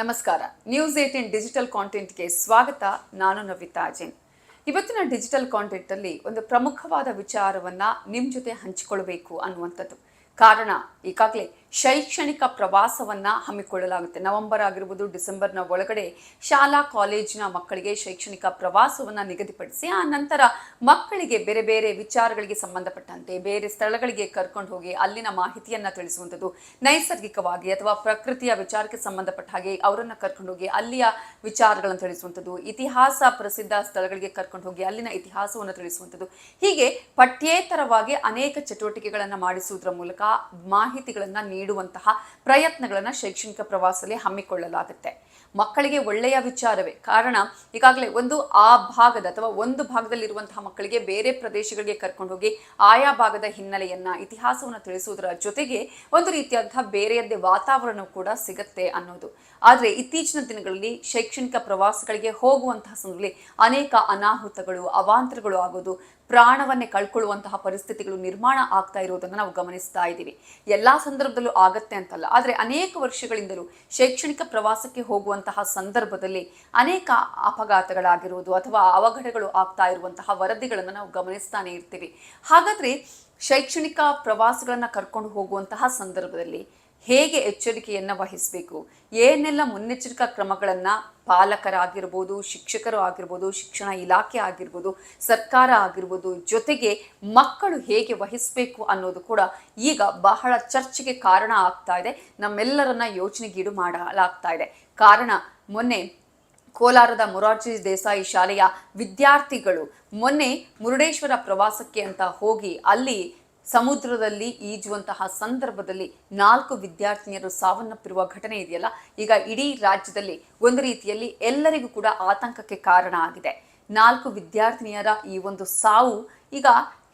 ನಮಸ್ಕಾರ. News eighteen digital ಕಾಂಟೆಂಟ್ಗೆ ಸ್ವಾಗತ. ನಾನು ನವಿತಾ ಜೈನ್. ಇವತ್ತಿನ ಡಿಜಿಟಲ್ ಕಾಂಟೆಂಟಲ್ಲಿ ಒಂದು ಪ್ರಮುಖವಾದ ವಿಚಾರವನ್ನ ನಿಮ್ಮ ಜೊತೆ ಹಂಚಿಕೊಳ್ಬೇಕು ಅನ್ನುವಂಥದ್ದು. ಕಾರಣ ಈಗಾಗಲೇ ಶೈಕ್ಷಣಿಕ ಪ್ರವಾಸವನ್ನ ಹಮ್ಮಿಕೊಳ್ಳಲಾಗುತ್ತೆ. ನವೆಂಬರ್ ಆಗಿರ್ಬೋದು ಡಿಸೆಂಬರ್ನ ಒಳಗಡೆ ಶಾಲಾ, ಕಾಲೇಜಿನ ಮಕ್ಕಳಿಗೆ ಶೈಕ್ಷಣಿಕ ಪ್ರವಾಸವನ್ನು ನಿಗದಿಪಡಿಸಿ, ಆ ನಂತರ ಮಕ್ಕಳಿಗೆ ಬೇರೆ ಬೇರೆ ವಿಚಾರಗಳಿಗೆ ಸಂಬಂಧಪಟ್ಟಂತೆ, ಬೇರೆ ಸ್ಥಳಗಳಿಗೆ ಕರ್ಕೊಂಡು ಹೋಗಿ ಅಲ್ಲಿನ ಮಾಹಿತಿಯನ್ನು ತಿಳಿಸುವಂಥದ್ದು ನೈಸರ್ಗಿಕವಾಗಿ ಅಥವಾ ಪ್ರಕೃತಿಯ ವಿಚಾರಕ್ಕೆ ಸಂಬಂಧಪಟ್ಟ ಹಾಗೆ ಅವರನ್ನು ಕರ್ಕೊಂಡು ಹೋಗಿ ಅಲ್ಲಿಯ ವಿಚಾರಗಳನ್ನು ತಿಳಿಸುವಂಥದ್ದು, ಇತಿಹಾಸ ಪ್ರಸಿದ್ಧ ಸ್ಥಳಗಳಿಗೆ ಕರ್ಕೊಂಡು ಹೋಗಿ ಅಲ್ಲಿನ ಇತಿಹಾಸವನ್ನು ತಿಳಿಸುವಂಥದ್ದು, ಹೀಗೆ ಪಠ್ಯೇತರವಾಗಿ ಅನೇಕ ಚಟುವಟಿಕೆಗಳನ್ನು ಮಾಡಿಸುವುದರ ಮೂಲಕ ಮಾಹಿತಿಗಳನ್ನು ನೀಡುವಂತಹ ಪ್ರಯತ್ನಗಳನ್ನು ಶೈಕ್ಷಣಿಕ ಪ್ರವಾಸದಲ್ಲಿ ಹಮ್ಮಿಕೊಳ್ಳಲಾಗುತ್ತೆ. ಮಕ್ಕಳಿಗೆ ಒಳ್ಳೆಯ ವಿಚಾರವೇ. ಕಾರಣ, ಈಗಾಗಲೇ ಒಂದು ಆ ಭಾಗದ ಅಥವಾ ಒಂದು ಭಾಗದಲ್ಲಿರುವಂತಹ ಮಕ್ಕಳಿಗೆ ಬೇರೆ ಪ್ರದೇಶಗಳಿಗೆ ಕರ್ಕೊಂಡು ಹೋಗಿ ಆಯಾ ಭಾಗದ ಹಿನ್ನೆಲೆಯನ್ನ, ಇತಿಹಾಸವನ್ನು ತಿಳಿಸುವುದರ ಜೊತೆಗೆ ಒಂದು ರೀತಿಯಾದಂತಹ ಬೇರೆಯದ್ದೇ ವಾತಾವರಣ ಕೂಡ ಸಿಗತ್ತೆ ಅನ್ನೋದು. ಆದರೆ, ಇತ್ತೀಚಿನ ದಿನಗಳಲ್ಲಿ ಶೈಕ್ಷಣಿಕ ಪ್ರವಾಸಗಳಿಗೆ ಹೋಗುವಂತಹ ಸಂದರ್ಭದಲ್ಲಿ ಅನೇಕ ಅನಾಹುತಗಳು, ಅವಾಂತರಗಳು ಆಗೋದು ಪ್ರಾಣವನ್ನೇ ಕಳ್ಕೊಳ್ಳುವಂತಹ ಪರಿಸ್ಥಿತಿಗಳು ನಿರ್ಮಾಣ ಆಗ್ತಾ ಇರೋದನ್ನು ನಾವು ಗಮನಿಸ್ತಾ ಇದ್ದೀವಿ. ಎಲ್ಲ ಸಂದರ್ಭದಲ್ಲೂ ಆಗತ್ತೆ ಅಂತಲ್ಲ. ಆದರೆ ಅನೇಕ ವರ್ಷಗಳಿಂದಲೂ ಶೈಕ್ಷಣಿಕ ಪ್ರವಾಸಕ್ಕೆ ಹೋಗುವಂತಹ ಸಂದರ್ಭದಲ್ಲಿ ಅನೇಕ ಅಪಘಾತಗಳಾಗಿರುವುದು ಅಥವಾ ಅವಘಡಗಳು ಆಗ್ತಾ ಇರುವಂತಹ ವರದಿಗಳನ್ನು ನಾವು ಗಮನಿಸ್ತಾನೆ ಇರ್ತೀವಿ. ಹಾಗಾದರೆ ಶೈಕ್ಷಣಿಕ ಪ್ರವಾಸಗಳನ್ನು ಕರ್ಕೊಂಡು ಹೋಗುವಂತಹ ಸಂದರ್ಭದಲ್ಲಿ ಹೇಗೆ ಎಚ್ಚರಿಕೆಯನ್ನು ವಹಿಸಬೇಕು? ಏನೆಲ್ಲ ಮುನ್ನೆಚ್ಚರಿಕಾ ಕ್ರಮಗಳನ್ನು ಪಾಲಕರಾಗಿರ್ಬೋದು, ಶಿಕ್ಷಕರು ಆಗಿರ್ಬೋದು, ಶಿಕ್ಷಣ ಇಲಾಖೆ ಆಗಿರ್ಬೋದು, ಸರ್ಕಾರ ಆಗಿರ್ಬೋದು, ಜೊತೆಗೆ ಮಕ್ಕಳು ಹೇಗೆ ವಹಿಸಬೇಕು ಅನ್ನೋದು ಕೂಡ ಈಗ ಬಹಳ ಚರ್ಚೆಗೆ ಕಾರಣ ಆಗ್ತಾ ಇದೆ. ನಮ್ಮೆಲ್ಲರನ್ನ ಯೋಚನೆಗೀಡು ಮಾಡಲಾಗ್ತಾ ಇದೆ. ಕಾರಣ, ಮೊನ್ನೆ ಕೋಲಾರದ ಮೊರಾರ್ಜಿ ದೇಸಾಯಿ ಶಾಲೆಯ ವಿದ್ಯಾರ್ಥಿಗಳು ಮೊನ್ನೆ ಮುರುಡೇಶ್ವರ ಪ್ರವಾಸಕ್ಕೆ ಅಂತ ಹೋಗಿ ಅಲ್ಲಿ ಸಮುದ್ರದಲ್ಲಿ ಈಜುವಂತಹ ಸಂದರ್ಭದಲ್ಲಿ ನಾಲ್ಕು ವಿದ್ಯಾರ್ಥಿನಿಯರು ಸಾವನ್ನಪ್ಪಿರುವ ಘಟನೆ ಇದೆಯಲ್ಲ? ಈಗ ಇಡೀ ರಾಜ್ಯದಲ್ಲಿ ಒಂದು ರೀತಿಯಲ್ಲಿ ಎಲ್ಲರಿಗೂ ಕೂಡ ಆತಂಕಕ್ಕೆ ಕಾರಣ ಆಗಿದೆ. ನಾಲ್ಕು ವಿದ್ಯಾರ್ಥಿನಿಯರ ಈ ಒಂದು ಸಾವು ಈಗ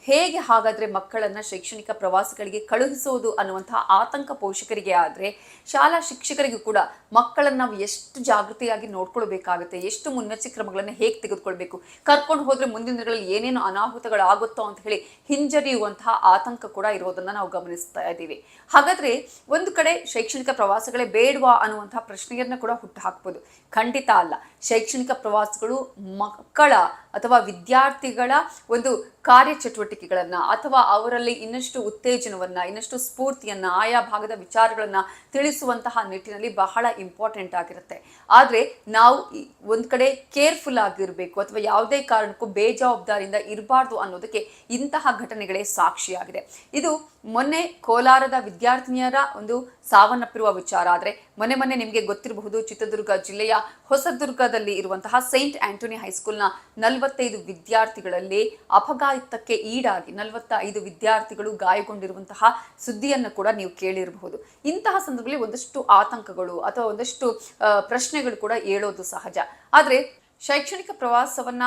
ಹೇಗೆ ಹಾಗಾದರೆ ಮಕ್ಕಳನ್ನು ಶೈಕ್ಷಣಿಕ ಪ್ರವಾಸಗಳಿಗೆ ಕಳುಹಿಸುವುದು ಅನ್ನುವಂತಹ ಆತಂಕ ಪೋಷಕರಿಗೆ ಆದರೆ ಶಾಲಾ ಶಿಕ್ಷಕರಿಗೂ ಕೂಡ ಮಕ್ಕಳನ್ನು ನಾವು ಎಷ್ಟು ಜಾಗೃತಿಯಾಗಿ ನೋಡ್ಕೊಳ್ಬೇಕಾಗುತ್ತೆ, ಎಷ್ಟು ಮುನ್ನೆಚ್ಚರಿಕೆ ಕ್ರಮಗಳನ್ನು ಹೇಗೆ ತೆಗೆದುಕೊಳ್ಬೇಕು, ಕರ್ಕೊಂಡು ಹೋದರೆ ಮುಂದಿನ ದಿನಗಳಲ್ಲಿ ಏನೇನು ಅನಾಹುತಗಳಾಗುತ್ತೋ ಅಂತ ಹೇಳಿ ಹಿಂಜರಿಯುವಂತಹ ಆತಂಕ ಕೂಡ ಇರೋದನ್ನು ನಾವು ಗಮನಿಸ್ತಾ ಇದ್ದೀವಿ. ಹಾಗಾದರೆ ಒಂದು ಕಡೆ ಶೈಕ್ಷಣಿಕ ಪ್ರವಾಸಗಳೇ ಬೇಡವಾ ಅನ್ನುವಂತಹ ಪ್ರಶ್ನೆಯನ್ನು ಕೂಡ ಹುಟ್ಟುಹಾಕ್ಬೋದು. ಖಂಡಿತ ಅಲ್ಲ. ಶೈಕ್ಷಣಿಕ ಪ್ರವಾಸಗಳು ಮಕ್ಕಳ ಅಥವಾ ವಿದ್ಯಾರ್ಥಿಗಳ ಒಂದು ಕಾರ್ಯಚಟುವಟಿಕೆಗಳನ್ನ ಅಥವಾ ಅವರಲ್ಲಿ ಇನ್ನಷ್ಟು ಉತ್ತೇಜನವನ್ನ, ಇನ್ನಷ್ಟು ಸ್ಫೂರ್ತಿಯನ್ನು, ಆಯಾ ಭಾಗದ ವಿಚಾರಗಳನ್ನು ತಿಳಿಸುವಂತಹ ನಿಟ್ಟಿನಲ್ಲಿ ಬಹಳ ಇಂಪಾರ್ಟೆಂಟ್ ಆಗಿರುತ್ತೆ. ಆದರೆ ನಾವು ಒಂದ್ ಕಡೆ ಕೇರ್ಫುಲ್ ಆಗಿರಬೇಕು ಅಥವಾ ಯಾವುದೇ ಕಾರಣಕ್ಕೂ ಬೇಜವಾಬ್ದಾರಿಯಿಂದ ಇರಬಾರ್ದು ಅನ್ನೋದಕ್ಕೆ ಇಂತಹ ಘಟನೆಗಳೇ ಸಾಕ್ಷಿಯಾಗಿದೆ. ಇದು ಮೊನ್ನೆ ಕೋಲಾರದ ವಿದ್ಯಾರ್ಥಿನಿಯರ ಒಂದು ಸಾವನ್ನಪ್ಪಿರುವ ವಿಚಾರ. ಆದರೆ ಮೊನ್ನೆ ಮೊನ್ನೆ ನಿಮಗೆ ಗೊತ್ತಿರಬಹುದು, ಚಿತ್ರದುರ್ಗ ಜಿಲ್ಲೆಯ ಹೊಸದುರ್ಗದಲ್ಲಿ ಇರುವಂತಹ ಸೈಂಟ್ ಆಂಟೋನಿ ಹೈಸ್ಕೂಲ್ನ ನಲವತ್ತೈದು ವಿದ್ಯಾರ್ಥಿಗಳಲ್ಲಿ ಅಪಘಾತಕ್ಕೆ ಈಡಾಗಿ ನಲವತ್ತ ಐದು ವಿದ್ಯಾರ್ಥಿಗಳು ಗಾಯಗೊಂಡಿರುವಂತಹ ಸುದ್ದಿಯನ್ನು ಕೂಡ ನೀವು ಕೇಳಿರಬಹುದು. ಇಂತಹ ಸಂದರ್ಭದಲ್ಲಿ ಒಂದಷ್ಟು ಆತಂಕಗಳು ಅಥವಾ ಒಂದಷ್ಟು ಪ್ರಶ್ನೆಗಳು ಕೂಡ ಏಳೋದು ಸಹಜ. ಆದರೆ ಶೈಕ್ಷಣಿಕ ಪ್ರವಾಸವನ್ನ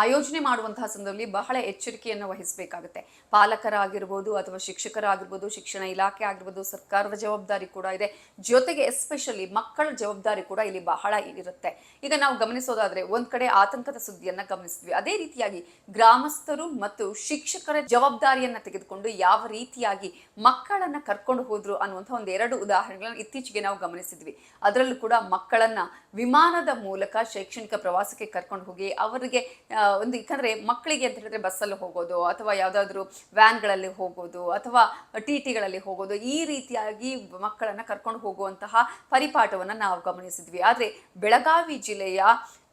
ಆಯೋಜನೆ ಮಾಡುವಂತಹ ಸಂದರ್ಭದಲ್ಲಿ ಬಹಳ ಎಚ್ಚರಿಕೆಯನ್ನು ವಹಿಸಬೇಕಾಗುತ್ತೆ. ಪಾಲಕರಾಗಿರ್ಬೋದು ಅಥವಾ ಶಿಕ್ಷಕರಾಗಿರ್ಬೋದು, ಶಿಕ್ಷಣ ಇಲಾಖೆ ಆಗಿರ್ಬೋದು, ಸರ್ಕಾರದ ಜವಾಬ್ದಾರಿ ಕೂಡ ಇದೆ. ಜೊತೆಗೆ ಎಸ್ಪೆಷಲಿ ಮಕ್ಕಳ ಜವಾಬ್ದಾರಿ ಕೂಡ ಇಲ್ಲಿ ಬಹಳ ಇರುತ್ತೆ. ಈಗ ನಾವು ಗಮನಿಸೋದಾದ್ರೆ ಒಂದ್ ಕಡೆ ಆತಂಕದ ಸುದ್ದಿಯನ್ನ ಗಮನಿಸಿದ್ವಿ. ಅದೇ ರೀತಿಯಾಗಿ ಗ್ರಾಮಸ್ಥರು ಮತ್ತು ಶಿಕ್ಷಕರ ಜವಾಬ್ದಾರಿಯನ್ನ ತೆಗೆದುಕೊಂಡು ಯಾವ ರೀತಿಯಾಗಿ ಮಕ್ಕಳನ್ನ ಕರ್ಕೊಂಡು ಹೋದ್ರು ಅನ್ನುವಂಥ ಒಂದು ಎರಡು ಉದಾಹರಣೆಗಳನ್ನು ಇತ್ತೀಚೆಗೆ ನಾವು ಗಮನಿಸಿದ್ವಿ. ಅದರಲ್ಲೂ ಕೂಡ ಮಕ್ಕಳನ್ನ ವಿಮಾನದ ಮೂಲಕ ಶೈಕ್ಷಣಿಕ ಪ್ರವಾಸಕ್ಕೆ ಕರ್ಕೊಂಡು ಹೋಗಿ, ಅವರಿಗೆ ಒಂದು ಯಾಕಂದ್ರೆ ಮಕ್ಕಳಿಗೆ ಅಂತ ಹೇಳಿದ್ರೆ ಬಸ್ಸಲ್ಲಿ ಹೋಗೋದು ಅಥವಾ ಯಾವುದಾದ್ರೂ ವ್ಯಾನ್ಗಳಲ್ಲಿ ಹೋಗೋದು ಅಥವಾ ಟಿ ಟಿಗಳಲ್ಲಿ ಹೋಗೋದು ಈ ರೀತಿಯಾಗಿ ಮಕ್ಕಳನ್ನ ಕರ್ಕೊಂಡು ಹೋಗುವಂತಹ ಪರಿಪಾಠವನ್ನು ನಾವು ಗಮನಿಸಿದ್ವಿ. ಆದ್ರೆ ಬೆಳಗಾವಿ ಜಿಲ್ಲೆಯ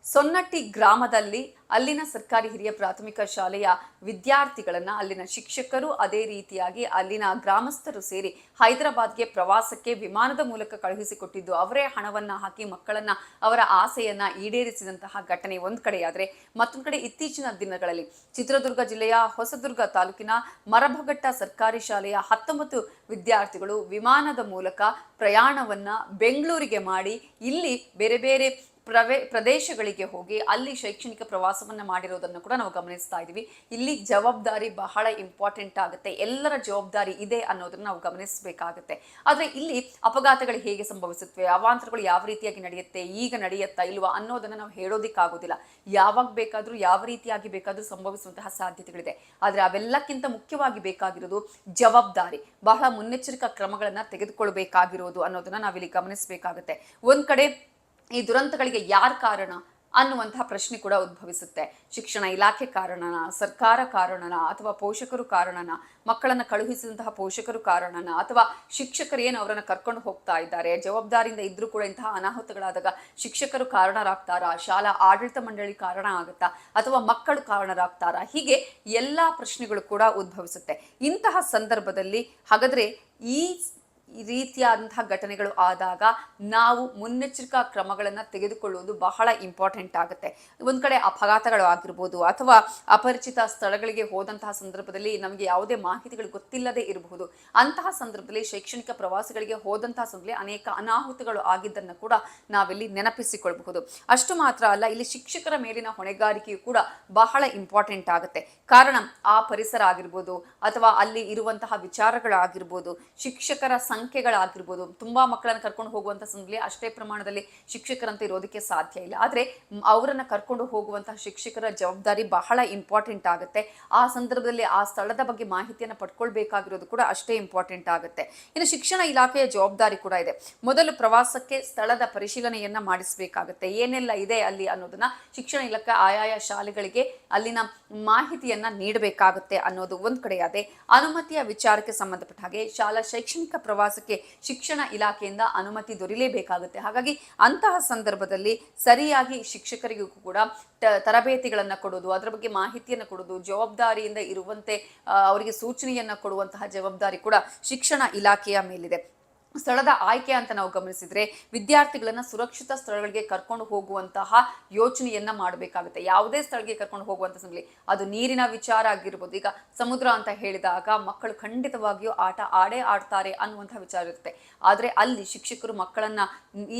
ಸೊನ್ನಟ್ಟಿ ಗ್ರಾಮದಲ್ಲಿ ಅಲ್ಲಿನ ಸರ್ಕಾರಿ ಹಿರಿಯ ಪ್ರಾಥಮಿಕ ಶಾಲೆಯ ವಿದ್ಯಾರ್ಥಿಗಳನ್ನ ಅಲ್ಲಿನ ಶಿಕ್ಷಕರು ಅದೇ ರೀತಿಯಾಗಿ ಅಲ್ಲಿನ ಗ್ರಾಮಸ್ಥರು ಸೇರಿ ಹೈದರಾಬಾದ್ಗೆ ಪ್ರವಾಸಕ್ಕೆ ವಿಮಾನದ ಮೂಲಕ ಕಳುಹಿಸಿಕೊಟ್ಟಿದ್ದು, ಅವರೇ ಹಣವನ್ನ ಹಾಕಿ ಮಕ್ಕಳನ್ನ ಅವರ ಆಸೆಯನ್ನ ಈಡೇರಿಸಿದಂತಹ ಘಟನೆ ಒಂದ್ ಕಡೆಯಾದರೆ ಮತ್ತೊಂದು ಕಡೆ ಇತ್ತೀಚಿನ ದಿನಗಳಲ್ಲಿ ಚಿತ್ರದುರ್ಗ ಜಿಲ್ಲೆಯ ಹೊಸದುರ್ಗ ತಾಲೂಕಿನ ಮರಭಗಟ್ಟ ಸರ್ಕಾರಿ ಶಾಲೆಯ ಹತ್ತೊಂಬತ್ತು ವಿದ್ಯಾರ್ಥಿಗಳು ವಿಮಾನದ ಮೂಲಕ ಪ್ರಯಾಣವನ್ನ ಬೆಂಗಳೂರಿಗೆ ಮಾಡಿ, ಇಲ್ಲಿ ಬೇರೆ ಬೇರೆ ಪ್ರವೇ ಪ್ರದೇಶಗಳಿಗೆ ಹೋಗಿ ಅಲ್ಲಿ ಶೈಕ್ಷಣಿಕ ಪ್ರವಾಸವನ್ನ ಮಾಡಿರೋದನ್ನು ಕೂಡ ನಾವು ಗಮನಿಸ್ತಾ ಇದ್ದೀವಿ ಇಲ್ಲಿ ಜವಾಬ್ದಾರಿ ಬಹಳ ಇಂಪಾರ್ಟೆಂಟ್ ಆಗುತ್ತೆ. ಎಲ್ಲರ ಜವಾಬ್ದಾರಿ ಇದೆ ಅನ್ನೋದನ್ನ ನಾವು ಗಮನಿಸಬೇಕಾಗುತ್ತೆ. ಆದ್ರೆ ಇಲ್ಲಿ ಅಪಘಾತಗಳು ಹೇಗೆ ಸಂಭವಿಸುತ್ತವೆ, ಅವಾಂತರಗಳು ಯಾವ ರೀತಿಯಾಗಿ ನಡೆಯುತ್ತೆ, ಈಗ ನಡೆಯುತ್ತಾ ಇಲ್ವಾ ಅನ್ನೋದನ್ನ ನಾವು ಹೇಳೋದಿಕ್ಕಾಗೋದಿಲ್ಲ. ಯಾವಾಗ ಬೇಕಾದ್ರೂ, ಯಾವ ರೀತಿಯಾಗಿ ಬೇಕಾದ್ರೂ ಸಂಭವಿಸುವಂತಹ ಸಾಧ್ಯತೆಗಳಿದೆ. ಆದ್ರೆ ಅವೆಲ್ಲಕ್ಕಿಂತ ಮುಖ್ಯವಾಗಿ ಬೇಕಾಗಿರೋದು ಜವಾಬ್ದಾರಿ. ಬಹಳ ಮುನ್ನೆಚ್ಚರಿಕಾ ಕ್ರಮಗಳನ್ನ ತೆಗೆದುಕೊಳ್ಬೇಕಾಗಿರೋದು ಅನ್ನೋದನ್ನ ನಾವಿಲ್ಲಿ ಗಮನಿಸಬೇಕಾಗುತ್ತೆ. ಒಂದ್ ಕಡೆ ಈ ದುರಂತಗಳಿಗೆ ಯಾರು ಕಾರಣ ಅನ್ನುವಂತಹ ಪ್ರಶ್ನೆ ಕೂಡ ಉದ್ಭವಿಸುತ್ತೆ. ಶಿಕ್ಷಣ ಇಲಾಖೆ ಕಾರಣನ, ಸರ್ಕಾರ ಕಾರಣನ, ಅಥವಾ ಪೋಷಕರು ಕಾರಣನ, ಮಕ್ಕಳನ್ನ ಕಳುಹಿಸಿದಂತಹ ಪೋಷಕರು ಕಾರಣನ, ಅಥವಾ ಶಿಕ್ಷಕರು ಏನು ಅವರನ್ನು ಕರ್ಕೊಂಡು ಹೋಗ್ತಾ ಇದ್ದಾರೆ, ಜವಾಬ್ದಾರಿಯಿಂದ ಇದ್ರೂ ಕೂಡ ಇಂತಹ ಅನಾಹುತಗಳಾದಾಗ ಶಿಕ್ಷಕರು ಕಾರಣರಾಗ್ತಾರಾ, ಶಾಲಾ ಆಡಳಿತ ಮಂಡಳಿ ಕಾರಣ ಆಗುತ್ತಾ, ಅಥವಾ ಮಕ್ಕಳು ಕಾರಣರಾಗ್ತಾರಾ, ಹೀಗೆ ಎಲ್ಲಾ ಪ್ರಶ್ನೆಗಳು ಕೂಡ ಉದ್ಭವಿಸುತ್ತೆ. ಇಂತಹ ಸಂದರ್ಭದಲ್ಲಿ ಹಾಗಾದ್ರೆ ಈ ಈ ರೀತಿಯಾದಂತಹ ಘಟನೆಗಳು ಆದಾಗ ನಾವು ಮುನ್ನೆಚ್ಚರಿಕಾ ಕ್ರಮಗಳನ್ನು ತೆಗೆದುಕೊಳ್ಳುವುದು ಬಹಳ ಇಂಪಾರ್ಟೆಂಟ್ ಆಗುತ್ತೆ. ಒಂದು ಕಡೆ ಅಪಘಾತಗಳು ಆಗಿರ್ಬೋದು ಅಥವಾ ಅಪರಿಚಿತ ಸ್ಥಳಗಳಿಗೆ ಹೋದಂತಹ ಸಂದರ್ಭದಲ್ಲಿ ನಮಗೆ ಯಾವುದೇ ಮಾಹಿತಿಗಳು ಗೊತ್ತಿಲ್ಲದೆ ಇರಬಹುದು. ಅಂತಹ ಸಂದರ್ಭದಲ್ಲಿ ಶೈಕ್ಷಣಿಕ ಪ್ರವಾಸಗಳಿಗೆ ಹೋದಂತಹ ಸಂದರ್ಭದಲ್ಲಿ ಅನೇಕ ಅನಾಹುತಗಳು ಆಗಿದ್ದನ್ನು ಕೂಡ ನಾವಿಲ್ಲಿ ನೆನಪಿಸಿಕೊಳ್ಳಬಹುದು ಅಷ್ಟು ಮಾತ್ರ ಅಲ್ಲ, ಇಲ್ಲಿ ಶಿಕ್ಷಕರ ಮೇಲಿನ ಹೊಣೆಗಾರಿಕೆಯು ಕೂಡ ಬಹಳ ಇಂಪಾರ್ಟೆಂಟ್ ಆಗುತ್ತೆ. ಕಾರಣ ಆ ಪರಿಸರ ಆಗಿರ್ಬೋದು ಅಥವಾ ಅಲ್ಲಿ ಇರುವಂತಹ ವಿಚಾರಗಳಾಗಿರ್ಬೋದು, ಶಿಕ್ಷಕರ ಸಂಖ್ಯೆಗಳಾಗಿರ್ಬೋದು, ತುಂಬಾ ಮಕ್ಕಳನ್ನು ಕರ್ಕೊಂಡು ಹೋಗುವಂತ ಸಂದರ್ಭದಲ್ಲಿ ಅಷ್ಟೇ ಪ್ರಮಾಣದಲ್ಲಿ ಶಿಕ್ಷಕರಂತ ಇರೋದಕ್ಕೆ ಸಾಧ್ಯ ಇಲ್ಲ. ಆದ್ರೆ ಅವರನ್ನ ಕರ್ಕೊಂಡು ಹೋಗುವಂತಹ ಶಿಕ್ಷಕರ ಜವಾಬ್ದಾರಿ ಬಹಳ ಇಂಪಾರ್ಟೆಂಟ್ ಆಗುತ್ತೆ. ಆ ಸಂದರ್ಭದಲ್ಲಿ ಆ ಸ್ಥಳದ ಬಗ್ಗೆ ಮಾಹಿತಿಯನ್ನು ಪಡ್ಕೊಳ್ಬೇಕಾಗಿರೋದು ಕೂಡ ಅಷ್ಟೇ ಇಂಪಾರ್ಟೆಂಟ್ ಆಗುತ್ತೆ. ಇನ್ನು ಶಿಕ್ಷಣ ಇಲಾಖೆಯ ಜವಾಬ್ದಾರಿ ಕೂಡ ಇದೆ. ಮೊದಲು ಪ್ರವಾಸಕ್ಕೆ ಸ್ಥಳದ ಪರಿಶೀಲನೆಯನ್ನ ಮಾಡಿಸಬೇಕಾಗುತ್ತೆ. ಏನೆಲ್ಲ ಇದೆ ಅಲ್ಲಿ ಅನ್ನೋದನ್ನ ಶಿಕ್ಷಣ ಇಲಾಖೆ ಆಯಾಯ ಶಾಲೆಗಳಿಗೆ ಅಲ್ಲಿನ ಮಾಹಿತಿಯನ್ನ ನೀಡಬೇಕಾಗುತ್ತೆ ಅನ್ನೋದು ಒಂದ್ ಕಡೆಯಾದೆ. ಅನುಮತಿಯ ವಿಚಾರಕ್ಕೆ ಸಂಬಂಧಪಟ್ಟ ಹಾಗೆ ಶಾಲಾ ಶೈಕ್ಷಣಿಕ ಪ್ರವಾಸಕ್ಕೆ ಶಿಕ್ಷಣ ಇಲಾಖೆಯಿಂದ ಅನುಮತಿ ದೊರೆಯಲೇಬೇಕಾಗುತ್ತೆ. ಹಾಗಾಗಿ ಅಂತಹ ಸಂದರ್ಭದಲ್ಲಿ ಸರಿಯಾಗಿ ಶಿಕ್ಷಕರಿಗೂ ಕೂಡ ತರಬೇತಿಗಳನ್ನು ಕೊಡೋದು ಅದರ ಬಗ್ಗೆ ಮಾಹಿತಿಯನ್ನು ಕೊಡೋದು ಜವಾಬ್ದಾರಿಯಿಂದ ಇರುವಂತೆ ಅವರಿಗೆ ಸೂಚನೆಯನ್ನು ಕೊಡುವಂತಹ ಜವಾಬ್ದಾರಿ ಕೂಡ ಶಿಕ್ಷಣ ಇಲಾಖೆಯ ಮೇಲಿದೆ. ಸ್ಥಳದ ಆಯ್ಕೆ ಅಂತ ನಾವು ಗಮನಿಸಿದ್ರೆ ವಿದ್ಯಾರ್ಥಿಗಳನ್ನ ಸುರಕ್ಷಿತ ಸ್ಥಳಗಳಿಗೆ ಕರ್ಕೊಂಡು ಹೋಗುವಂತಹ ಯೋಚನೆಯನ್ನ ಮಾಡಬೇಕಾಗುತ್ತೆ. ಯಾವುದೇ ಸ್ಥಳಕ್ಕೆ ಕರ್ಕೊಂಡು ಹೋಗುವಂತ ಸಂಗಲಿ ಅದು ನೀರಿನ ವಿಚಾರ ಆಗಿರ್ಬೋದು. ಈಗ ಸಮುದ್ರ ಅಂತ ಹೇಳಿದಾಗ ಮಕ್ಕಳು ಖಂಡಿತವಾಗಿಯೂ ಆಟ ಆಡೇ ಆಡ್ತಾರೆ ಅನ್ನುವಂತಹ ವಿಚಾರ ಇರುತ್ತೆ. ಆದ್ರೆ ಅಲ್ಲಿ ಶಿಕ್ಷಕರು ಮಕ್ಕಳನ್ನ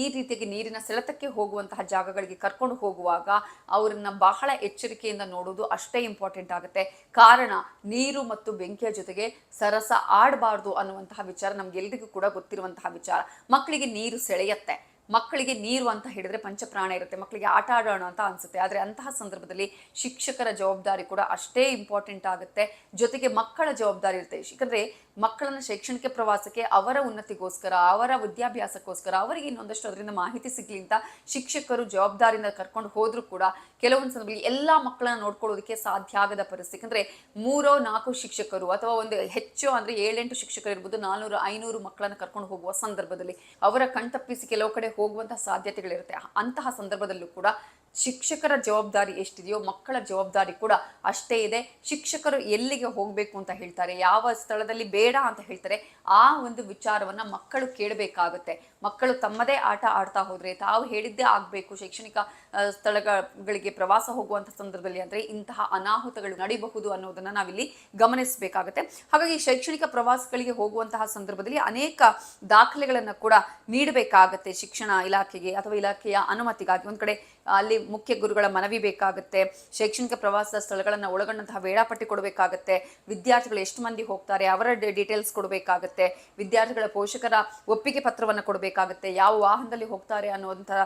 ಈ ರೀತಿಯಾಗಿ ನೀರಿನ ಸೆಳೆತಕ್ಕೆ ಹೋಗುವಂತಹ ಜಾಗಗಳಿಗೆ ಕರ್ಕೊಂಡು ಹೋಗುವಾಗ ಅವರನ್ನ ಬಹಳ ಎಚ್ಚರಿಕೆಯಿಂದ ನೋಡೋದು ಅಷ್ಟೇ ಇಂಪಾರ್ಟೆಂಟ್ ಆಗುತ್ತೆ. ಕಾರಣ ನೀರು ಮತ್ತು ಬೆಂಕಿಯ ಜೊತೆಗೆ ಸರಸ ಆಡಬಾರ್ದು ಅನ್ನುವಂತಹ ವಿಚಾರ ನಮ್ಗೆಲ್ರಿಗೂ ಕೂಡ ಗೊತ್ತಿರುವಂತಹ ವಿಚಾರ. ಮಕ್ಕಳಿಗೆ ನೀರು ಸೆಳೆಯತ್ತೆ. ಮಕ್ಕಳಿಗೆ ನೀರು ಅಂತ ಹೇಳಿದ್ರೆ ಪಂಚಪ್ರಾಣ ಇರುತ್ತೆ. ಮಕ್ಕಳಿಗೆ ಆಟ ಆಡೋಣ ಅಂತ ಅನ್ಸುತ್ತೆ. ಆದರೆ ಅಂತಹ ಸಂದರ್ಭದಲ್ಲಿ ಶಿಕ್ಷಕರ ಜವಾಬ್ದಾರಿ ಕೂಡ ಅಷ್ಟೇ ಇಂಪಾರ್ಟೆಂಟ್ ಆಗುತ್ತೆ. ಜೊತೆಗೆ ಮಕ್ಕಳ ಜವಾಬ್ದಾರಿ ಇರುತ್ತೆ. ಯಾಕಂದ್ರೆ ಮಕ್ಕಳನ್ನ ಶೈಕ್ಷಣಿಕ ಪ್ರವಾಸಕ್ಕೆ, ಅವರ ಉನ್ನತಿಗೋಸ್ಕರ, ಅವರ ವಿದ್ಯಾಭ್ಯಾಸಕ್ಕೋಸ್ಕರ, ಅವರಿಗೆ ಇನ್ನೊಂದಷ್ಟು ಅದರಿಂದ ಮಾಹಿತಿ ಸಿಗಲಿ ಅಂತ ಶಿಕ್ಷಕರು ಜವಾಬ್ದಾರಿಯಿಂದ ಕರ್ಕೊಂಡು ಹೋದ್ರೂ ಕೂಡ ಕೆಲವೊಂದು ಸಂದರ್ಭದಲ್ಲಿ ಎಲ್ಲಾ ಮಕ್ಕಳನ್ನ ನೋಡ್ಕೊಳ್ಳೋದಕ್ಕೆ ಸಾಧ್ಯ ಆಗದ ಪರಿಸ್ಥಿತಿ. ಅಂದ್ರೆ ಮೂರೋ, ನಾಲ್ಕು ಶಿಕ್ಷಕರು ಅಥವಾ ಒಂದು ಹೆಚ್ಚು ಅಂದ್ರೆ ಏಳೆಂಟು ಶಿಕ್ಷಕರು ಇರ್ಬೋದು, ನಾನೂರು, ಐನೂರು ಮಕ್ಕಳನ್ನ ಕರ್ಕೊಂಡು ಹೋಗುವ ಸಂದರ್ಭದಲ್ಲಿ ಅವರ ಕಣ್ತಪ್ಪಿಸಿ ಕೆಲವು ಕಡೆ ಹೋಗುವಂತಹ ಸಾಧ್ಯತೆಗಳಿರುತ್ತೆ. ಅಂತಹ ಸಂದರ್ಭದಲ್ಲೂ ಕೂಡ ಶಿಕ್ಷಕರ ಜವಾಬ್ದಾರಿ ಎಷ್ಟಿದೆಯೋ, ಮಕ್ಕಳ ಜವಾಬ್ದಾರಿ ಕೂಡ ಅಷ್ಟೇ ಇದೆ. ಶಿಕ್ಷಕರು ಎಲ್ಲಿಗೆ ಹೋಗಬೇಕು ಅಂತ ಹೇಳ್ತಾರೆ, ಯಾವ ಸ್ಥಳದಲ್ಲಿ ಬೇಡ ಅಂತ ಹೇಳ್ತಾರೆ, ಆ ಒಂದು ವಿಚಾರವನ್ನ ಮಕ್ಕಳು ಕೇಳಬೇಕಾಗುತ್ತೆ. ಮಕ್ಕಳು ತಮ್ಮದೇ ಆಟ ಆಡ್ತಾ ಹೋದ್ರೆ ತಾವು ಹೇಳಿದ್ದೇ ಆಗಬೇಕು ಶೈಕ್ಷಣಿಕ ಸ್ಥಳಗಳಿಗೆ ಪ್ರವಾಸ ಹೋಗುವಂಥ ಸಂದರ್ಭದಲ್ಲಿ ಅಂದ್ರೆ ಇಂತಹ ಅನಾಹುತಗಳು ನಡೀಬಹುದು ಅನ್ನೋದನ್ನ ನಾವಿಲ್ಲಿ ಗಮನಿಸಬೇಕಾಗುತ್ತೆ. ಹಾಗಾಗಿ ಶೈಕ್ಷಣಿಕ ಪ್ರವಾಸಗಳಿಗೆ ಹೋಗುವಂತಹ ಸಂದರ್ಭದಲ್ಲಿ ಅನೇಕ ದಾಖಲೆಗಳನ್ನ ಕೂಡ ನೀಡಬೇಕಾಗತ್ತೆ ಶಿಕ್ಷಣ ಇಲಾಖೆಗೆ ಅಥವಾ ಇಲಾಖೆಯ ಅನುಮತಿಗಾಗಿ. ಒಂದ್ ಕಡೆ ಅಲ್ಲಿ ಮುಖ್ಯ ಗುರುಗಳ ಮನವಿ ಬೇಕಾಗುತ್ತೆ, ಶೈಕ್ಷಣಿಕ ಪ್ರವಾಸ ಸ್ಥಳಗಳನ್ನು ಒಳಗೊಂಡಂತಹ ವೇಳಾಪಟ್ಟಿ ಕೊಡಬೇಕಾಗತ್ತೆ, ವಿದ್ಯಾರ್ಥಿಗಳು ಎಷ್ಟು ಮಂದಿ ಹೋಗ್ತಾರೆ, ಅವರ ಡೀಟೇಲ್ಸ್ ಕೊಡಬೇಕಾಗತ್ತೆ, ವಿದ್ಯಾರ್ಥಿಗಳ ಪೋಷಕರ ಒಪ್ಪಿಗೆ ಪತ್ರವನ್ನು ಕೊಡಬೇಕಾಗತ್ತೆ ಯಾವ ವಾಹನದಲ್ಲಿ ಹೋಗ್ತಾರೆ ಅನ್ನುವಂತಹ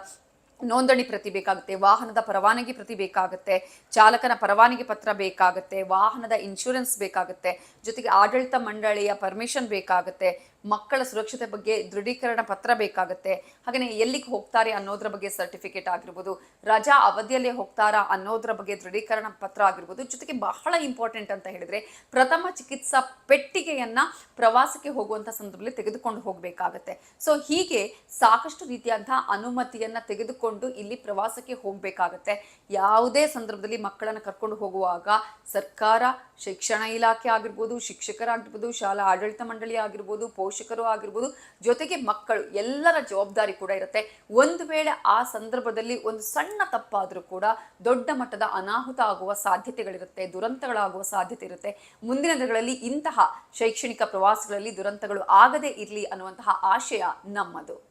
ನೋಂದಣಿ ಪ್ರತಿ ಬೇಕಾಗುತ್ತೆ ವಾಹನದ ಪರವಾನಗಿ ಪ್ರತಿ ಬೇಕಾಗುತ್ತೆ ಚಾಲಕನ ಪರವಾನಗಿ ಪತ್ರ ಬೇಕಾಗುತ್ತೆ, ವಾಹನದ ಇನ್ಶೂರೆನ್ಸ್ ಬೇಕಾಗುತ್ತೆ, ಜೊತೆಗೆ ಆಡಳಿತ ಮಂಡಳಿಯ ಪರ್ಮಿಷನ್ ಬೇಕಾಗುತ್ತೆ ಮಕ್ಕಳ ಸುರಕ್ಷತೆ ಬಗ್ಗೆ ದೃಢೀಕರಣ ಪತ್ರ ಬೇಕಾಗುತ್ತೆ. ಹಾಗೆಯೇ ಎಲ್ಲಿಗೆ ಹೋಗ್ತಾರೆ ಅನ್ನೋದ್ರ ಬಗ್ಗೆ ಸರ್ಟಿಫಿಕೇಟ್ ಆಗಿರ್ಬೋದು, ರಜಾ ಅವಧಿಯಲ್ಲೇ ಹೋಗ್ತಾರಾ ಅನ್ನೋದ್ರ ಬಗ್ಗೆ ದೃಢೀಕರಣ ಪತ್ರ ಆಗಿರ್ಬೋದು, ಜೊತೆಗೆ ಬಹಳ ಇಂಪಾರ್ಟೆಂಟ್ ಅಂತ ಹೇಳಿದ್ರೆ ಪ್ರಥಮ ಚಿಕಿತ್ಸಾ ಪೆಟ್ಟಿಗೆಯನ್ನ ಪ್ರವಾಸಕ್ಕೆ ಹೋಗುವಂತ ಸಂದರ್ಭದಲ್ಲಿ ತೆಗೆದುಕೊಂಡು ಹೋಗಬೇಕಾಗತ್ತೆ. ಸೊ ಹೀಗೆ ಸಾಕಷ್ಟು ರೀತಿಯಾದಂತಹ ಅನುಮತಿಯನ್ನ ತೆಗೆದುಕೊಂಡು ಇಲ್ಲಿ ಪ್ರವಾಸಕ್ಕೆ ಹೋಗಬೇಕಾಗತ್ತೆ. ಯಾವುದೇ ಸಂದರ್ಭದಲ್ಲಿ ಮಕ್ಕಳನ್ನ ಕರ್ಕೊಂಡು ಹೋಗುವಾಗ ಸರ್ಕಾರ, ಶಿಕ್ಷಣ ಇಲಾಖೆ ಆಗಿರ್ಬೋದು, ಶಿಕ್ಷಕರಾಗಿರ್ಬೋದು, ಶಾಲಾ ಆಡಳಿತ ಮಂಡಳಿ ಆಗಿರ್ಬೋದು ಪೋಷಕರು ಆಗಿರ್ಬೋದು, ಜೊತೆಗೆ ಮಕ್ಕಳು, ಎಲ್ಲರ ಜವಾಬ್ದಾರಿ ಕೂಡ ಇರುತ್ತೆ. ಒಂದು ವೇಳೆ ಆ ಸಂದರ್ಭದಲ್ಲಿ ಒಂದು ಸಣ್ಣ ತಪ್ಪಾದರೂ ಕೂಡ ದೊಡ್ಡ ಮಟ್ಟದ ಅನಾಹುತ ಆಗುವ ಸಾಧ್ಯತೆಗಳಿರುತ್ತೆ, ದುರಂತಗಳಾಗುವ ಸಾಧ್ಯತೆ ಇರುತ್ತೆ. ಮುಂದಿನ ದಿನಗಳಲ್ಲಿ ಇಂತಹ ಶೈಕ್ಷಣಿಕ ಪ್ರವಾಸಗಳಲ್ಲಿ ದುರಂತಗಳು ಆಗದೇ ಇರಲಿ ಅನ್ನುವಂತಹ ಆಶಯ ನಮ್ಮದು.